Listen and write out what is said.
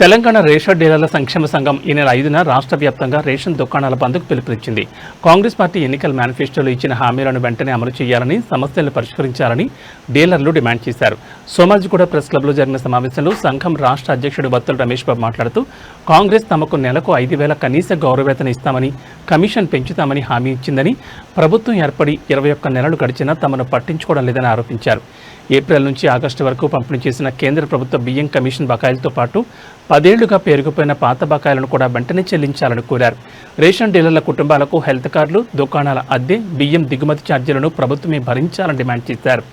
Telangana ration డీలర్ల సంక్షేమ సంఘం ఈ నెల ఐదున రాష్ట్ర వ్యాప్తంగా రేషన్ దుకాణాల బంద్కు పిలుపునిచ్చింది. కాంగ్రెస్ పార్టీ ఎన్నికల మేనిఫెస్టోలో ఇచ్చిన హామీలను వెంటనే అమలు చేయాలని సమస్యలను పరిష్కరించాలని డీలర్లు డిమాండ్ చేశారు. సోమాజిగూడ ప్రెస్ క్లబ్లో జరిగిన సమావేశంలో సంఘం రాష్ట్ర అధ్యక్షుడు బత్తుల రమేష్ బాబు మాట్లాడుతూ కాంగ్రెస్ తమకు నెలకు ఐదు వేల కనీస గౌరవేతన ఇస్తామని కమిషన్ పెంచుతామని హామీ ఇచ్చిందని ప్రభుత్వం ఏర్పడి ఇరవై ఒక్క నెలలు గడిచినా తమను పట్టించుకోవడం లేదని ఆరోపించారు. ఏప్రిల్ నుంచి ఆగస్టు వరకు పంపిణీ చేసిన కేంద్ర ప్రభుత్వ బియ్యం కమిషన్ బకాయిలతో పాటు పదేళ్ళుగా పేరుకుపోయిన పాత బకాయిలను కూడా వెంటనే చెల్లించాలని కోరారు. రేషన్ డీలర్ల కుటుంబాలకు హెల్త్ కార్డులు దుకాణాల అద్దె బియ్యం దిగుమతి ఛార్జీలను ప్రభుత్వమే భరించాలని డిమాండ్ చేశారు.